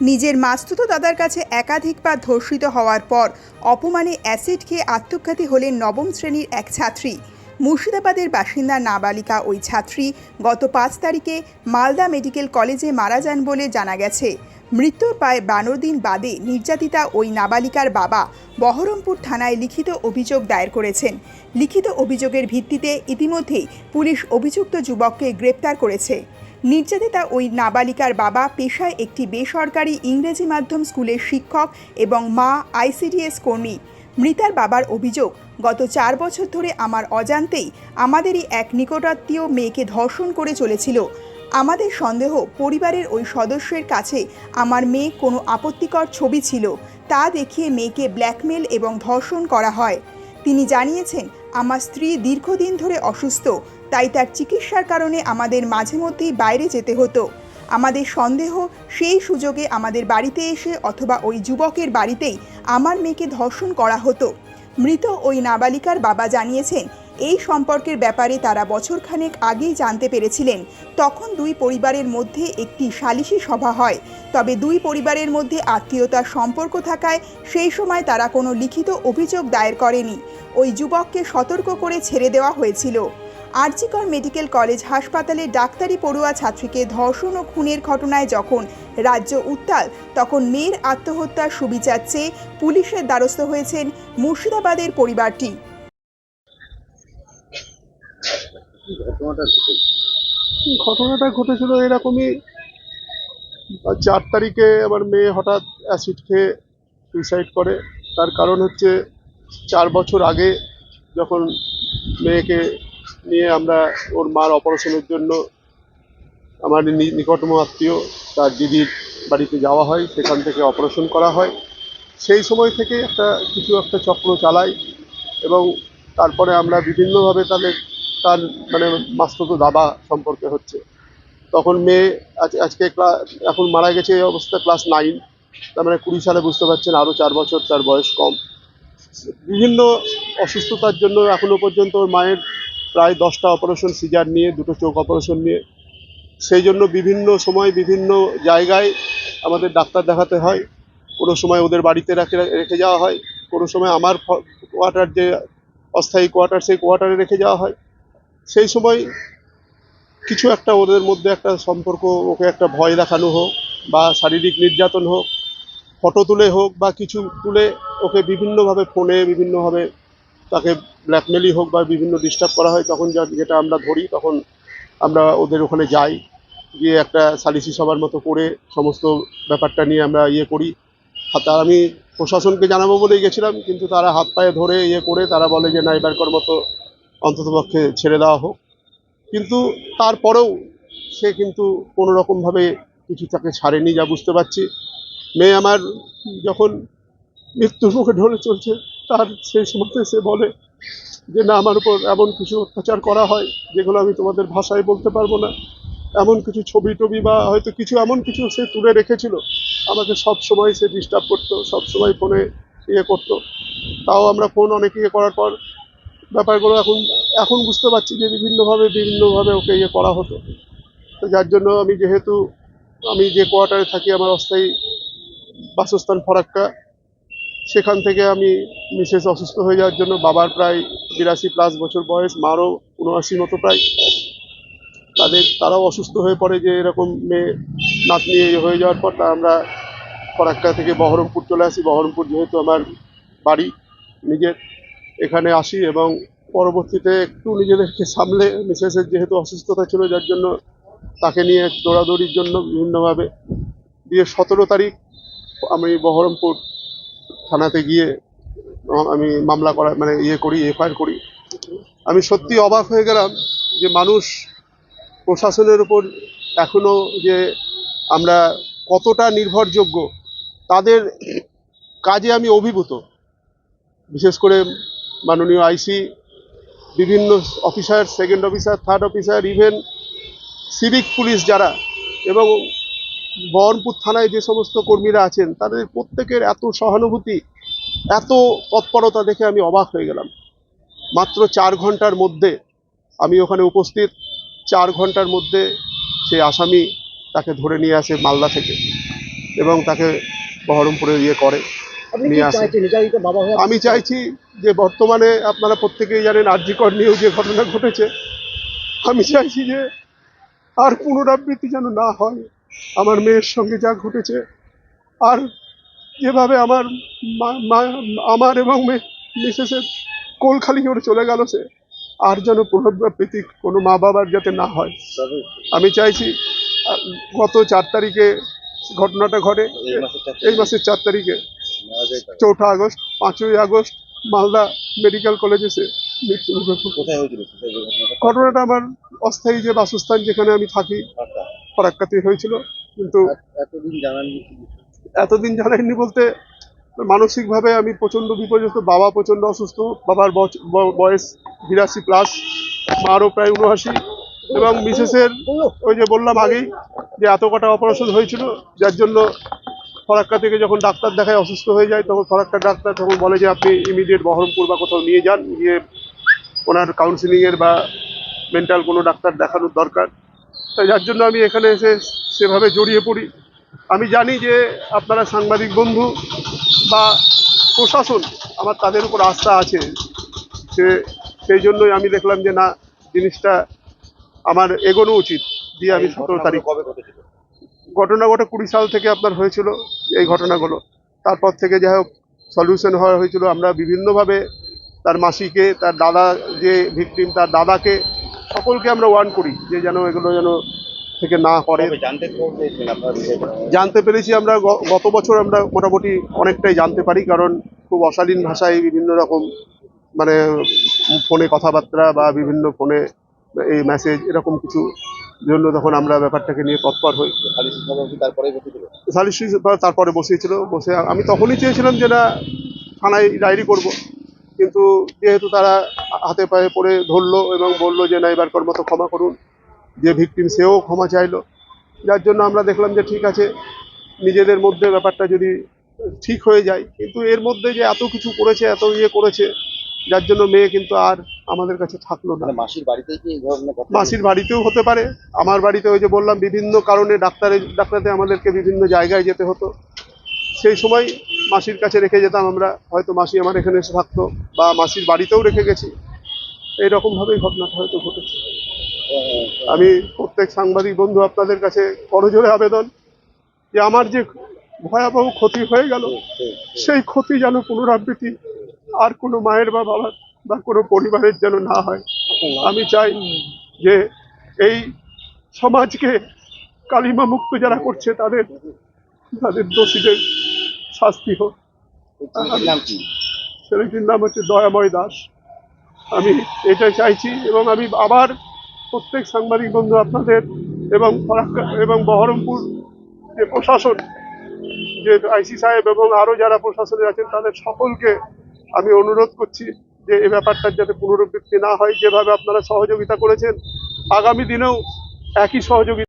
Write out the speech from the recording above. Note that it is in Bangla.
নিজের মাস্তুতো দাদার কাছে একাধিকবার ধর্ষিত হওয়ার পর অপমানে অ্যাসিড খেয়ে আত্মঘাতী হলেন নবম শ্রেণির এক ছাত্রী। মুর্শিদাবাদের বাসিন্দা নাবালিকা ওই ছাত্রী গত পাঁচ তারিখে মালদা মেডিকেল কলেজে মারা যান বলে জানা গেছে। মৃত্যুর প্রায় বারো দিন বাদে নির্যাতিতা ওই নাবালিকার বাবা বহরমপুর থানায় লিখিত অভিযোগ দায়ের করেছেন। লিখিত অভিযোগের ভিত্তিতে ইতিমধ্যেই পুলিশ অভিযুক্ত যুবককে গ্রেপ্তার করেছে। নির্যাতিতা ওই নাবালিকার বাবা পেশায় একটি বেসরকারি ইংরেজি মাধ্যম স্কুলের শিক্ষক এবং মা আইসিডিএস কর্মী। মৃতার বাবার অভিযোগ, গত চার বছর ধরে আমার অজান্তেই আমাদেরই এক নিকটাত্মীয় মেয়েকে ধর্ষণ করে চলেছিল। আমাদের সন্দেহ পরিবারের ওই সদস্যের কাছে আমার মেয়ে কোনো আপত্তিকর ছবি ছিল, তা দেখিয়ে মেয়েকে ব্ল্যাকমেল এবং ধর্ষণ করা হয়। তিনি জানিয়েছেন, আমার স্ত্রী দীর্ঘদিন ধরে অসুস্থ তাই তার চিকিৎসার কারণে আমাদের মাঝে মধ্যেই বাইরে যেতে হতো। আমাদের সন্দেহ সেই সুযোগে আমাদের বাড়িতে এসে অথবা ওই যুবকের বাড়িতেই আমার মেয়েকে ধর্ষণ করা হতো। মৃত ওই নাবালিকার বাবা জানিয়েছেন, এই সম্পর্কের ব্যাপারে তারা বছরখানেক আগেই জানতে পেরেছিলেন। তখন দুই পরিবারের মধ্যে একটি সালিশি সভা হয়। তবে দুই পরিবারের মধ্যে আত্মীয়তার সম্পর্ক থাকায় সেই সময় তারা কোনো লিখিত অভিযোগ দায়ের করেনি। ওই যুবককে সতর্ক করে ছেড়ে দেওয়া হয়েছিল। আরজিকর মেডিকেল কলেজ হাসপাতালে ডাক্তারি পড়ুয়া ছাত্রীকে ধর্ষণ ও খুনের ঘটনায় যখন রাজ্য উত্তাল তখন মেয়ের আত্মহত্যার সুবিচার চেয়ে পুলিশের দ্বারস্থ হয়েছেন মুর্শিদাবাদের পরিবারটি। ঘটনাটা ঘটনাটা ঘটেছিল এরকমই চার তারিখে আমার মেয়ে হঠাৎ অ্যাসিড খেয়ে সুইসাইড করে। তার কারণ হচ্ছে চার বছর আগে যখন মেয়েকে নিয়ে আমরা ওর মার অপারেশনের জন্য আমার নি- নিকটতম আত্মীয়, তার দিদির বাড়িতে যাওয়া হয়, সেখান থেকে অপারেশন করা হয়। সেই সময় থেকে একটা কিছু একটা চক্র চালাই এবং তারপরে আমরা বিভিন্নভাবে তাহলে তার মানে মাস্তত দাবা সম্পর্কে হচ্ছে। তখন মেয়ে আজ, আজকে এখন মারা গেছে এই অবস্থা ক্লাস নাইন। তার মানে কুড়ি সালে বুঝতে পারছেন আরও চার বছর তার বয়স কম। বিভিন্ন অসুস্থতার জন্য এখনও পর্যন্ত ওর মায়ের প্রায় দশটা অপারেশন সিজার নিয়ে, দুটো চোখ অপারেশন নিয়ে। সেই জন্য বিভিন্ন সময় বিভিন্ন জায়গায় আমাদের ডাক্তার দেখাতে হয়। কোনো সময় ওদের বাড়িতে রেখে রেখে যাওয়া হয়। কোনো সময় আমার কোয়ার্টার যে অস্থায়ী কোয়ার্টার সেই কোয়ার্টারে রেখে যাওয়া হয়। সেই সময় কিছু একটা ওদের মধ্যে একটা সম্পর্ক, ওকে একটা ভয় দেখানো হোক বা শারীরিক নির্যাতন হোক, ফটো তুলে হোক বা কিছু তুলে ওকে বিভিন্নভাবে ফোনে বিভিন্নভাবে তাকে ব্ল্যাকমেলই হোক বা বিভিন্ন ডিস্টার্ব করা হয়, তখন যেটা আমরা ধরি, তখন আমরা ওদের ওখানে যাই, গিয়ে একটা সালিসি সভার মতো করে সমস্ত ব্যাপারটা নিয়ে আমরা ইয়ে করি। তার আমি প্রশাসনকে জানাব বলেই গেছিলাম, কিন্তু তারা হাত পায়ে ধরে ইয়ে করে, তারা বলে যে না এবারকার মতো অন্ততপক্ষে ছেড়ে দেওয়া হোক। কিন্তু তারপরেও সে কিন্তু কোনো রকমভাবে কিছু তাকে ছাড়েনি, যা বুঝতে পারছি। মেয়ে আমার যখন মৃত্যুর মুখে ঢলে চলছে তার সেই সময়তে সে বলে যে, না, আমার উপর এমন কিছু অত্যাচার করা হয় যেগুলো আমি তোমাদের ভাষায় বলতে পারব না। এমন কিছু ছবি টবি বা হয়তো কিছু এমন কিছু সে তুলে রেখেছিল। আমাকে সব সময় সে ডিস্টার্ব করতো, সব সময় ফোনে ইয়ে করতো। তাও আমরা ফোন অনেক ইয়ে করার পর ব্যাপারগুলো এখন এখন বুঝতে পারছি যে, বিভিন্নভাবে বিভিন্নভাবে ওকে ইয়ে করা হতো। তো যার জন্য আমি যেহেতু, আমি যে কোয়ার্টারে থাকি, আমার অস্থায়ী বাসস্থান ফরাক্কা সেখান থেকে আমি মিসেস অসুস্থ হয়ে যাওয়ার জন্য বাবার প্রায় বিরাশি প্লাস বছর বয়স, মারও উনআশি মতো প্রায়। তাদের, তারাও অসুস্থ হয়ে পড়ে যে এরকম মেয়ে নাতনি হয়ে যাওয়ার পর তা আমরা ফরাক্কা থেকে বহরমপুর চলে আসি। বহরমপুর যেহেতু আমার বাড়ি নিজের, এখানে আসি এবং পরবর্তীতে একটু নিজেদেরকে সামলে মিসেসের যেহেতু অসুস্থতা ছিল যার জন্য তাকে নিয়ে দৌড়াদৌড়ির জন্য বিভিন্নভাবে। দিয়ে সতেরো তারিখ আমি বহরমপুর থানাতে গিয়ে আমি মামলা করা মানে ইয়ে করি, এফআইআর করি। আমি সত্যি অবাক হয়ে গেলাম যে মানুষ প্রশাসনের উপর এখনও যে আমরা কতটা নির্ভরযোগ্য, তাদের কাজে আমি অভিভূত। বিশেষ করে মাননীয় আইসি, বিভিন্ন officer, second officer, third officer, even civic police যারা, এবং বহরমপুর থানায় যে সমস্ত কর্মীরা আছেন তাদের প্রত্যেকের এত সহানুভূতি এত তৎপরতা দেখে আমি অবাক হয়ে গেলাম। মাত্র চার ঘণ্টার মধ্যে আমি ওখানে উপস্থিত। চার ঘণ্টার মধ্যে সে আসামি তাকে ধরে নিয়ে আসে মালদা থেকে এবং তাকে বহরমপুরে ইয়ে করে নিয়ে আসে। আমি চাইছি যে বর্তমানে আপনারা প্রত্যেকেই জানেন আর্যিকর নিয়েও যে ঘটনা ঘটেছে। আমি চাইছি যে আর পুনরাবৃত্তি যেন না হয়। আমার মেয়ের সঙ্গে যা ঘটেছে আর যেভাবে আমার আমার এবং মিসেসের কোল খালি করে চলে গেল সে আর যেন পুনরাবৃত্তি কোনো মা বাবার যাতে না হয় আমি চাইছি গত চার তারিখে ঘটনাটা ঘটে এই মাসের চার তারিখে। চৌঠা আগস্ট পাঁচই আগস্ট মালদা মেডিকেল কলেজে সে মৃত্যুমুখে পড়ে। কোথায় হয়েছিল সেটা যে ঘটনাটা? ঘটনাটা আমার অস্থায়ী যে বাসস্থান যেখানে আমি থাকি আচ্ছা। হয়েছিল কিন্তু এতদিন জানাননি? এতদিন জানাইনি বলতে মানসিকভাবে আমি প্রচণ্ড বিপর্যস্ত বাবা প্রচণ্ড অসুস্থ বাবার বয়স বিরাশি প্লাস মারও প্রায় উনআশি এবং মিসেসের ওই যে বললাম আগেই যে এত কটা অপারেশন হয়েছিল যার জন্য ফরাক্কা থেকে যখন ডাক্তার দেখায় অসুস্থ হয়ে যায় তখন ফরাক্কার ডাক্তার তখন বলে যে আপনি ইমিডিয়েট বহরমপুর বা কোথাও নিয়ে যান গিয়ে ওনার কাউন্সিলিংয়ের বা মেন্টাল কোনো ডাক্তার দেখানোর দরকার তাই যার জন্য আমি এখানে এসে সেভাবে জড়িয়ে পড়ি। আমি জানি যে আপনারা সাংবাদিক বন্ধু বা প্রশাসন আমার তাদের উপর আস্থা আছে। সে সেই জন্যই আমি দেখলাম যে না জিনিসটা আমার এগোনো উচিত দিয়ে আমি সতেরো তারিখ কবে ঘটনা ঘটে কুড়ি সাল থেকে আপনার হয়েছিল এই ঘটনাগুলো। তারপর থেকে যাই হোক সলিউশন হওয়া হয়েছিল। আমরা বিভিন্নভাবে তার মাসিকে তার দাদা যে ভিকটিম তার দাদাকে সকলকে আমরা ওয়ার্ন করি যে যেন এগুলো যেন থেকে না করে। জানতে পেরেছি আমরা গত বছর আমরা মোটামুটি অনেকটাই জানতে পারি কারণ খুব অশালীন ভাষায় বিভিন্ন রকম মানে ফোনে কথাবার্তা বা বিভিন্ন ফোনে এই মেসেজ এরকম কিছু জন্য তখন আমরা ব্যাপারটাকে নিয়ে তৎপর হই। সালিশি তারপরে বসিয়েছিল বসে আমি তখনই চেয়েছিলাম যে না থানায় ডায়েরি করব। কিন্তু যেহেতু তারা হাতে পায়ে পড়ে ধরলো এবং বলল যে না এবার মতো ক্ষমা করুন। যে ভিকটিম সেও ক্ষমা চাইলো। যার জন্য আমরা দেখলাম যে ঠিক আছে নিজেদের মধ্যে ব্যাপারটা যদি ঠিক হয়ে যায়। কিন্তু এর মধ্যে যে এত কিছু করেছে এত ইয়ে করেছে যার জন্য মেয়ে কিন্তু আর আমাদের কাছে থাকল না। মানে মাসির বাড়িতেই কি এই মাসির বাড়িতেও হতে পারে। আমার বাড়িতে ওই যে বললাম বিভিন্ন কারণে ডাক্তারের ডাক্তারতে আমাদেরকে বিভিন্ন জায়গায় যেতে হতো। সেই সময় মাসির কাছে রেখে যেতাম আমরা, হয়তো মাসি আমার এখানে এসে থাকতো বা মাসির বাড়িতেও রেখে গেছি। এইরকমভাবেই ঘটনাটা হয়তো ঘটেছে। আমি প্রত্যেক সাংবাদিক বন্ধু আপনাদের কাছে করজোরে আবেদন যে আমার যে ভয়াবহ ক্ষতি হয়ে গেল, সেই ক্ষতি যেন পুনরাবৃত্তি আর কোনো মায়ের বা বাবার বা কোনো পরিবারের যেন না হয়। আমি চাই যে এই সমাজকে কালিমা মুক্ত যারা করছে, তাদের তাদের দোষীদের শাস্তি হোক। নাম কি? ছেলেটির নাম হচ্ছে দয়াময় দাস। আমি এটা চাইছি এবং আমি আবার প্রত্যেক সাংবাদিক বন্ধু আপনাদের এবং এবং বহরমপুর যে প্রশাসন যে আইসি সাহেব এবং আরও যারা প্রশাসনে আছেন তাদের সকলকে আমি অনুরোধ করছি যে এই ব্যাপারটার যাতে পুনরাবৃত্তি না হয়। যেভাবে আপনারা সহযোগিতা করেছেন আগামী দিনেও একই সহযোগিতা